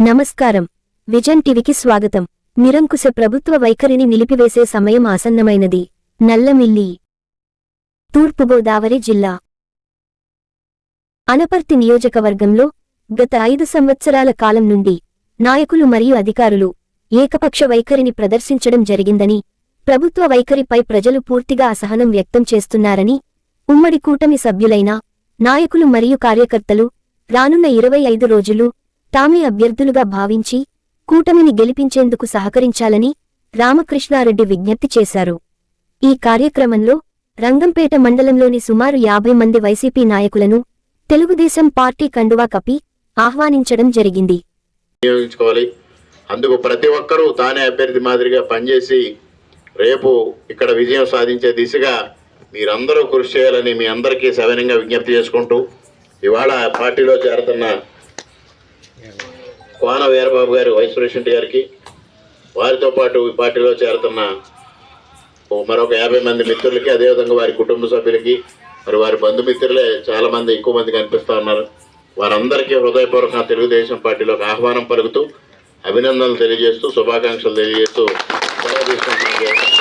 నమస్కారం. విజన్ టీవీకి స్వాగతం. నిరంకుశ ప్రభుత్వ వైఖరిని నిలిపివేసే సమయం ఆసన్నమైనది. నల్లమిల్లి తూర్పుగోదావరి జిల్లా. అనపర్తి నియోజకవర్గంలో గత ఐదు సంవత్సరాల కాలం నుండి నాయకులు మరియు అధికారులు ఏకపక్ష వైఖరిని ప్రదర్శించడం జరిగిందని ప్రభుత్వ వైఖరిపై ప్రజలు పూర్తిగా అసహనం వ్యక్తం చేస్తున్నారని ఉమ్మడి కూటమి సభ్యులైన నాయకులు మరియు కార్యకర్తలు రానున్న ఇరవై ఐదు రోజులు తామే అభ్యర్థులుగా భావించి కూటమిని గెలిపించేందుకు సహకరించాలని రామకృష్ణారెడ్డి విజ్ఞప్తి చేశారు. ఈ కార్యక్రమంలో రంగంపేట మండలంలోని సుమారు యాభై మంది వైసీపీ నాయకులను తెలుగుదేశం పార్టీ కండువా కప్పి ఆహ్వానించడం జరిగింది. అందుకు ప్రతి ఒక్కరూ తానే అభ్యర్థి మాదిరిగా పనిచేసి రేపు ఇక్కడ విజయం సాధించే దిశగా మీరందరూ కృషి చేయాలని మీ అందరికీ సవినంగా విజ్ఞప్తి చేసుకుంటూ ఇవాళ పార్టీలో చేరుతున్న కోన వీరబాబు గారు వైస్ ప్రెసిడెంట్ గారికి వారితో పాటు ఈ పార్టీలో చేరుతున్న మరొక యాభై మంది మిత్రులకి అదేవిధంగా వారి కుటుంబ సభ్యులకి మరి వారి బంధుమిత్రులే చాలా మంది ఎక్కువ మంది కనిపిస్తూ ఉన్నారు వారందరికీ హృదయపూర్వక తెలుగుదేశం పార్టీలోకి ఆహ్వానం పలుకుతూ అభినందనలు తెలియజేస్తూ శుభాకాంక్షలు తెలియజేస్తూ సెలవు తీసుకుంటున్నాను.